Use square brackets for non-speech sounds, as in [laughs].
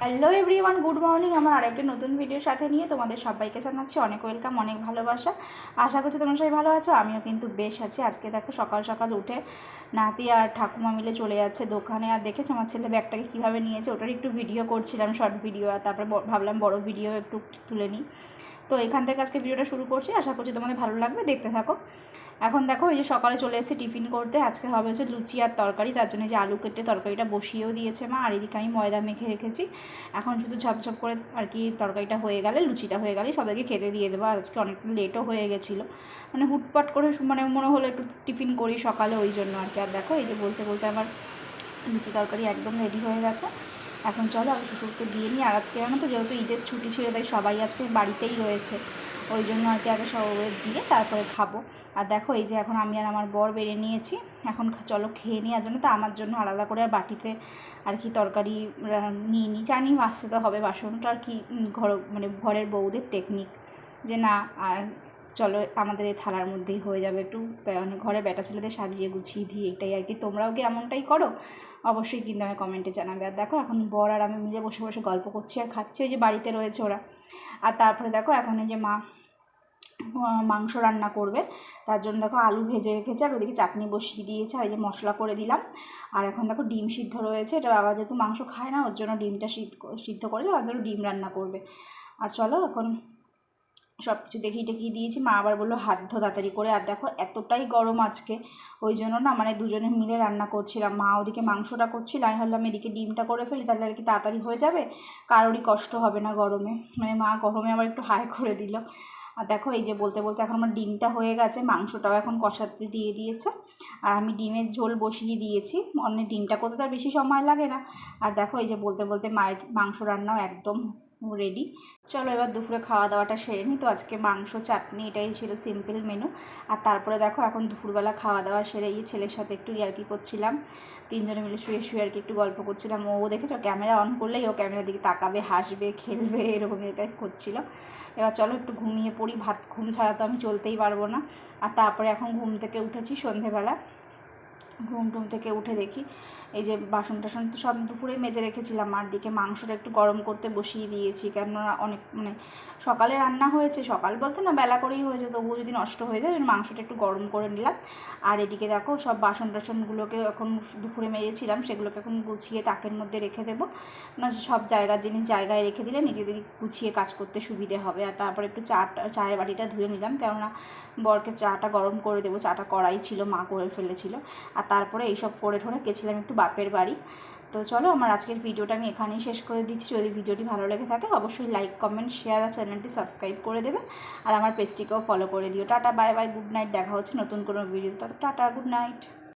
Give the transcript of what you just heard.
Hello everyone good morning আমার আরেকটি নতুন ভিডিওর সাথে নিয়ে তোমাদের সবাইকে জানাচ্ছি অনেক ওয়েলকাম অনেক ভালোবাসা। আশা করছি তোমরা সবাই ভালো আছো, আমিও কিন্তু বেশ আছি। আজকে দেখো সকাল সকাল উঠে নাতি আর ঠাকুমা মিলে চলে যাচ্ছে দোকানে। আর দেখেছ আমার ছেলে ব্যাগটাকে কীভাবে নিয়েছে? ওটার একটু ভিডিও করছিলাম শর্ট ভিডিও আর তারপরে ভাবলাম বড় ভিডিও একটু তুলে নিই। তো এখান থেকে আজকে ভিডিওটা শুরু করছি। আশা করছি তোমাদের ভালো লাগবে। দেখতে থাকো। এখন দেখো, এই যে সকালে চলে এসেছে টিফিন করতে। আজকে হবে হচ্ছে লুচি আর তরকারি। তার জন্য যে আলু কেটে তরকারিটা বসিয়েও দিয়েছে মা। আর এদিকে আমি ময়দা মেখে রেখেছি। এখন শুধু ঝপঝপ করে আর কি তরকারিটা হয়ে গেলে, লুচিটা হয়ে গেলে সবাইকে খেতে দিয়ে দেবো। আর আজকে অনেকটা লেটও হয়ে গেছিল। মানে হুটপাট করে মানে মনে হলো একটু টিফিন করি সকালে ওই জন্য আর কি। আর দেখো, এই যে বলতে বলতে আমার লুচি তরকারি একদম রেডি হয়ে গেছে। এখন চলো আমি শ্বশুরকে দিয়ে নিই। আর আজকে জানো তো যেহেতু ঈদের ছুটি ছিল, তাই সবাই আজকে বাড়িতেই রয়েছে। ওই জন্য আর কি আগে সবাই দিয়ে তারপরে খাব। আর দেখো, এই যে এখন আমি আর আমার বর বেড়ে নিয়েছি। এখন চলো খেয়ে নিই। আর জন্য তো, আমার জন্য আলাদা করে আর বাটিতে আর কি তরকারি নিয়ে নিই। জানি আসতে তো হবে। বাসনটা আর কি ঘর মানে ঘরের বউদের টেকনিক যে না, আর চলো আমাদের এই থালার মধ্যেই হয়ে যাবে একটু মানে ঘরে বেটা ছেলেদের সাজিয়ে গুছিয়ে দিই এটাই আর কি। তোমরাও কি এমনটাই করো? অবশ্যই কিন্তু আমি কমেন্টে জানাবে। আর দেখো, এখন বর আর আমি মিলে বসে বসে গল্প করছি আর খাচ্ছি, ওই যে বাড়িতে রয়েছে ওরা। আর তারপরে দেখো, এখন এই যে মা মাংস রান্না করবে। তার জন্য দেখো আলু ভেজে রেখেছে, আর ওদিকে চাটনি বসিয়ে দিয়েছে, আর এই যে মশলা করে দিলাম। আর এখন দেখো ডিম সিদ্ধ রয়েছে, এটা বাবা যেহেতু মাংস খায় না, ওর জন্য ডিমটা সিদ্ধ সিদ্ধ করেছে জন্য ডিম রান্না করবে। আর চলো এখন সব কিছু দেখিয়ে টেখিয়ে দিয়েছি। মা আবার বলল, হাত ধো তাড়াতাড়ি করে। আর দেখো, এতটাই গরম আজকে। ওই জন্য না মানে দুজনে মিলে রান্না করছিলাম। মা ওদিকে মাংসটা করছিল, আমি ভাবলাম এদিকে ডিমটা করে ফেলি, তাহলে আর কি তাড়াতাড়ি হয়ে যাবে? কারোরই কষ্ট হবে না গরমে। মানে মা গরমে আবার একটু হাই করে দিল। আর দেখো, এই যে বলতে বলতে এখন আমার ডিমটা হয়ে গেছে, মাংসটাও এখন কষাতে দিয়ে দিয়েছে। আর আমি ডিমের ঝোল বসিয়ে দিয়েছি। অন্য ডিমটা করতে তো আর বেশি সময় লাগে না। আর দেখো, এই যে বলতে বলতে মায়ের মাংস রান্নাও একদম রেডি চলো এবার দুপুরে খাওয়া দাওয়াটা সেরে নিই। তো আজকে মাংস, চাটনি, এটাই ছিল সিম্পল মেনু আর তারপরে দেখো, এখন দুপুরবেলা খাওয়া দাওয়া সেরে গিয়ে ছেলের সাথে একটু ইয়ার্কি করছিলাম। তিনজনে মিলে শুয়ে শুয়ে আর কি একটু গল্প করছিলাম। ও দেখেছ ক্যামেরা অন করলেই ও ক্যামেরার দিকে তাকাবে, হাসবে, খেলবে [laughs] এরকম এটা করছিল। এবার চলো একটু ঘুমিয়ে পড়ি। ভাত ঘুম ছাড়া তো আমি চলতেই পারব না। আর তারপরে এখন ঘুম থেকে উঠেছি সন্ধেবেলা। ঘুম টুম থেকে উঠে দেখি, এই যে বাসন টাসন তো সব দুপুরে মেজে রেখেছিলাম আর দিকে মাংসটা একটু গরম করতে বসিয়ে দিয়েছি, কেননা অনেক মানে সকালে রান্না হয়েছে, সকাল বলতে না বেলা করেই হয়েছে, তবুও যদি নষ্ট হয়ে যায় মাংসটা একটু গরম করে নিলাম। আর এদিকে দেখো সব বাসন টাসনগুলোকে এখন দুপুরে মেজেছিলাম, সেগুলোকে এখন গুছিয়ে তাকের মধ্যে রেখে দেবো। না, সব জায়গার জিনিস জায়গায় রেখে দিলে নিজেদের গুছিয়ে কাজ করতে সুবিধে হবে। আর তারপরে একটু চাটা চায়ের বাটিটা ধুয়ে নিলাম, কেননা বরকে চাটা গরম করে দেবো চাটা কড়াই ছিল, মা করে ফেলেছিল। আর তারপরে এইসব করে ঠোরে গেছিলাম একটু বাপের বাড়ি। তো চলো, আমার আজকের ভিডিওটা আমি এখানেই শেষ করে দিচ্ছি। যদি ভিডিওটি ভালো লেগে থাকে, অবশ্যই লাইক কমেন্ট শেয়ার আর চ্যানেলটি সাবস্ক্রাইব করে দেবে। আর আমার পেজটিকেও ফলো করে দিও। Tata bye bye good night দেখা হচ্ছে নতুন কোনো ভিডিও তো। Tata good night